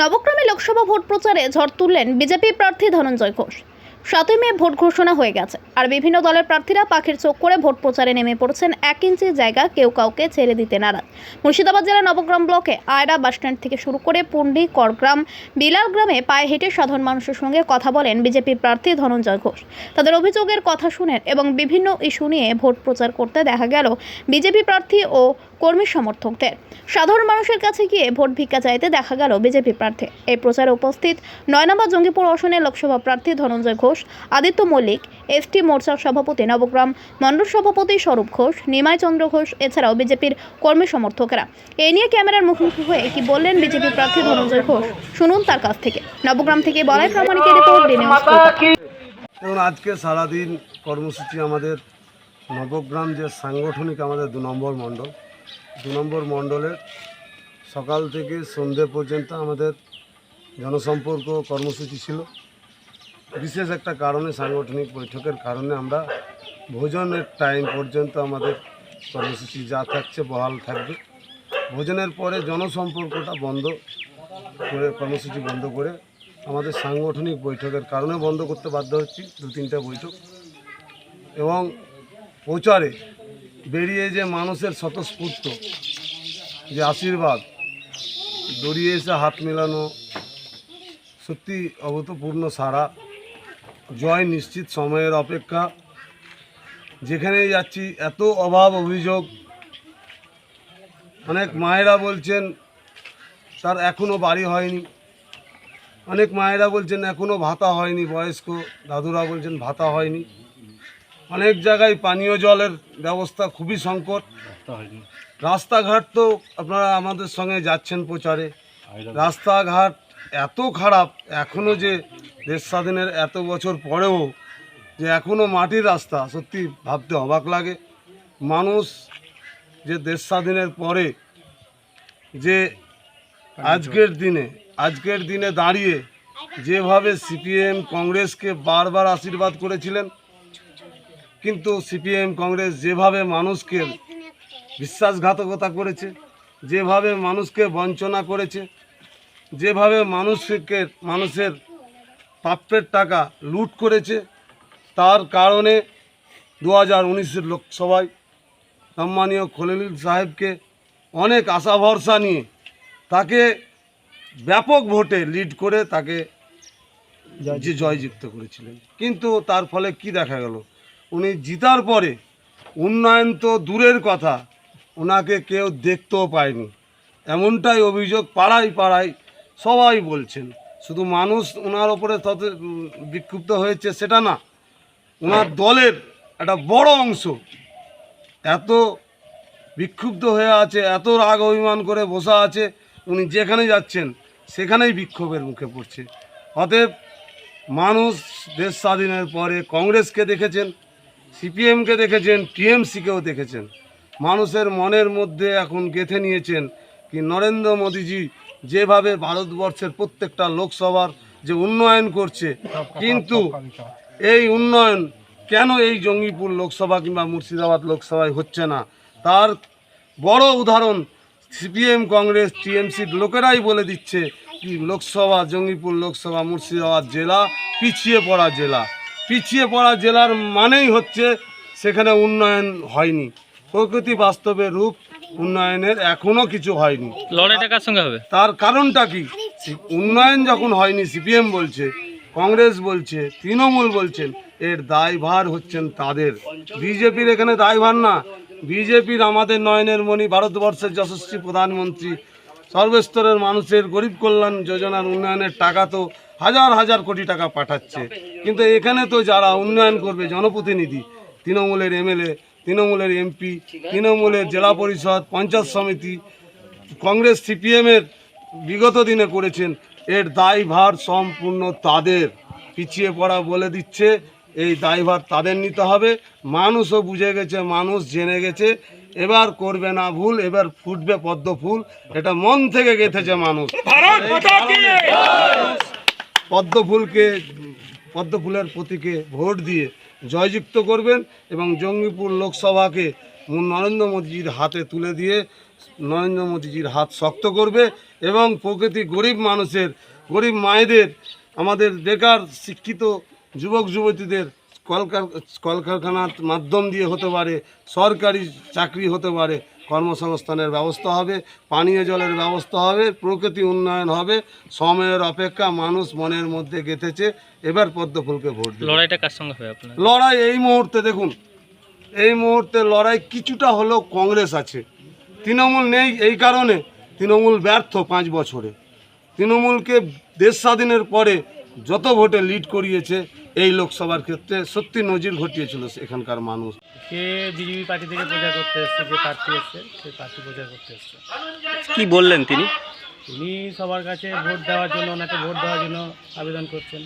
নবক্রমে Lok Sabha vote প্রচারে ঝড় তুললেন বিজেপি প্রার্থী ধনঞ্জয় ঘোষ। সাতই মে ভোট ঘোষণা হয়ে গেছে। আর বিভিন্ন দলের প্রার্থীরা পাখির চোখ করে ভোট প্রচারে নেমে পড়েছেন এক ইঞ্চি জায়গা কেউ কাউকে ছেড়ে দিতে নারাজ। মুর্শিদাবাদ জেলার নবগ্রাম ব্লকে আয়রা বাসস্ট্যান্ড থেকে শুরু করে পুন্ডি, করগ্রাম, বিলাল গ্রামে পায়ে হেঁটে সাধারণ মানুষের সঙ্গে কথা বলেন বিজেপি প্রার্থী ধনঞ্জয় ঘোষ। তাদের অভিযোগের কথা শুনেন এবং বিভিন্ন ইস্যু নিয়ে ভোট প্রচার করতে দেখা গেল বিজেপি প্রার্থী ও কর্মী সমর্থকদের। সাধারণ মানুষের কাছে গিয়ে ভোট ভিক্ষা চাইতে দেখা গেল বিজেপি প্রার্থী। এই প্রচারে উপস্থিত নয় নম্বর জঙ্গিপুর আসনের লোকসভা প্রার্থী ধনঞ্জয় ঘোষ আদিত্য মল্লিক এসটি মোর্চার সভাপতি নবগ্রাম মণ্ডল সভাপতি স্বরূপ ঘোষ নিমাই চন্দ্র ঘোষ এছাড়াও বিজেপির কর্মী সমর্থকেরা। এ নিয়ে ক্যামেরার মুখোমুখি হয়ে কি বললেন বিজেপি প্রার্থী ধনঞ্জয় ঘোষ? শুনুন তার কাছ থেকে। নবগ্রাম থেকে বলাই প্রামাণিকের রিপোর্ট। দেখুন আজকে সারাদিন কর্মসূচি আমাদের নবগ্রাম যে সাংগঠনিক আমাদের দু নম্বর মণ্ডল দু নম্বর মণ্ডলের সকাল থেকে সন্ধে পর্যন্ত আমাদের জনসম্পর্ক কর্মসূচি ছিল। বিশেষ একটা কারণে সাংগঠনিক বৈঠকের কারণে আমরা ভোজনের টাইম পর্যন্ত আমাদের কর্মসূচি যা থাকছে বহাল থাকবে। ভোজনের পরে জনসম্পর্কটা বন্ধ করে, কর্মসূচি বন্ধ করে আমাদের সাংগঠনিক বৈঠকের কারণে বন্ধ করতে বাধ্য হচ্ছি দু তিনটা বৈঠক। এবং প্রচারে বেরিয়ে যে মানুষের স্বতঃস্ফূর্ত যে আশীর্বাদ, দড়িয়ে এসে হাত মেলানো, সত্যি অভূতপূর্ণ সারা। জয় নিশ্চিত সময়ের অপেক্ষা। যেখানেই যাচ্ছি, এত অভাব অভিযোগ। অনেক মায়েরা বলছেন, তার এখনও বাড়ি হয়নি। অনেক মায়েরা বলছেন এখনও ভাতা হয়নি। বয়স্ক দাদুরা বলছেন, ভাতা হয়নি। অনেক জায়গায় পানীয় জলের ব্যবস্থা খুবই সংকট। রাস্তাঘাট তো আপনারা আমাদের সঙ্গে যাচ্ছেন প্রচারে। রাস্তাঘাট এত খারাপ এখনও যে দেশ স্বাধীনের এত বছর পরেও যে এখনও মাটির রাস্তা সত্যি ভাবতে অবাক লাগে। মানুষ যে দেশ স্বাধীনের পরে যে আজকের দিনে আজকের দিনে দাঁড়িয়ে যেভাবে সিপিএম কংগ্রেসকে বারবার আশীর্বাদ করেছিলেন কিন্তু সিপিএম কংগ্রেস যেভাবে মানুষকে বিশ্বাসঘাতকতা করেছে, যেভাবে মানুষকে বঞ্চনা করেছে, যেভাবে মানুষকে, মানুষের প্রাপ্যের টাকা লুট করেছে, তার কারণে দু হাজার উনিশের লোকসভায় সম্মানীয় খলিলুল সাহেবকে অনেক আশা ভরসা নিয়ে তাকে ব্যাপক ভোটে লিড করে তাকে জয়যুক্ত করেছিলেন। কিন্তু তার ফলে কি দেখা গেল? উনি জিতার পরে উন্নয়ন তো দূরের কথা, ওনাকে কেউ দেখতেও পায়নি। এমনটাই অভিযোগ পাড়ায় পাড়ায় সবাই বলছেন। শুধু মানুষ ওনার ওপরে তত বিক্ষুব্ধ হয়েছে সেটা না, ওনার দলের একটা বড় অংশ এত বিক্ষুব্ধ হয়ে আছে, এত রাগ অভিমান করে বসা আছে, উনি যেখানে যাচ্ছেন সেখানেই বিক্ষোভের মুখে পড়ছে। অতএব মানুষ দেশ স্বাধীনের পরে কংগ্রেসকে দেখেছেন সিপিএমকে দেখেছেন, টিএমসিকেও দেখেছেন। মানুষের মনের মধ্যে এখন গেঁথে নিয়েছেন কি নরেন্দ্র মোদীজি যেভাবে ভারতবর্ষের প্রত্যেকটা লোকসভার যে উন্নয়ন করছে, কিন্তু এই উন্নয়ন কেন এই জঙ্গিপুর লোকসভা কিংবা মুর্শিদাবাদ লোকসভায় হচ্ছে না? তার বড় উদাহরণ সিপিএম, কংগ্রেস টিএমসির লোকেরাই বলে দিচ্ছে কি লোকসভা, জঙ্গিপুর লোকসভা, মুর্শিদাবাদ জেলা পিছিয়ে পড়া জেলা। পিছিয়ে পড়া জেলার মানেই হচ্ছে সেখানে উন্নয়ন হয়নি। প্রকৃতি বাস্তবে রূপ উন্নয়নের এখনও কিছু হয়নি। লড়াইটা কার সঙ্গে হবে? তার কারণটা কি? উন্নয়ন যখন হয়নি সিপিএম বলছে কংগ্রেস বলছে তৃণমূল বলছেন এর দায়ভার হচ্ছেন তাদের। বিজেপির এখানে দায়ভার না। বিজেপির আমাদের নয়নের মণি ভারতবর্ষের যশস্বী প্রধানমন্ত্রী সর্বস্তরের মানুষের গরিব কল্যাণ যোজনার উন্নয়নের টাকা তো হাজার হাজার কোটি টাকা পাঠাচ্ছে। কিন্তু এখানে তো যারা উন্নয়ন করবে জনপ্রতিনিধি তৃণমূলের এমএলএ তৃণমূলের এমপি তৃণমূলের জেলা পরিষদ পঞ্চায়েত সমিতি কংগ্রেস সিপিএমের বিগত দিনে করেছেন এর দায়ভার সম্পূর্ণ তাদের। পিছিয়ে পড়া বলে দিচ্ছে এই দায়ভার তাদের নিতে হবে। মানুষও বুঝে গেছে মানুষ জেনে গেছে এবার করবে না ভুল এবার ফুটবে পদ্ম ফুল এটা মন থেকে গেঁথেছে মানুষ। ভারত পদ্মফুলের প্রতীকে ভোট দিয়ে জয়যুক্ত করবেন এবং জঙ্গিপুর লোকসভাকে নরেন্দ্র মোদীজির হাতে তুলে দিয়ে নরেন্দ্র মোদীজির হাত শক্ত করবে এবং প্রকৃতি গরিব মানুষের, গরিব মায়েদের, আমাদের বেকার শিক্ষিত যুবক যুবতীদের কলকার কলকারখানার মাধ্যম দিয়ে হতে পারে, সরকারি চাকরি হতে পারে কর্মসংস্থানের ব্যবস্থা হবে পানীয় জলের ব্যবস্থা হবে প্রকৃতি উন্নয়ন হবে। সময়ের অপেক্ষা মানুষ মনের মধ্যে গেঁথেছে এবার পদ্মফুলকে ভোট। লড়াইটা কার সঙ্গে হবে আপনার? লড়াই এই মুহূর্তে দেখুন এই মুহূর্তে লড়াই কিছুটা হলেও কংগ্রেস আছে। তৃণমূল নেই এই কারণে তৃণমূল ব্যর্থ পাঁচ বছরে। তৃণমূলকে দেশ স্বাধীনের পরে যত ভোটে লিড করিয়েছে এই লোকসভার ক্ষেত্রে সত্যি নজির ঘটিয়েছিল এখানকার মানুষ। সে বিজেপি পার্টি থেকে প্রচার করতে এসছে যে প্রার্থী এসছে সেই প্রার্থী প্রচার করতে এসছে। কি বললেন তিনি? তিনি সবার কাছে ভোট দেওয়ার জন্য ওনাকে ভোট দেওয়ার জন্য আবেদন করছেন।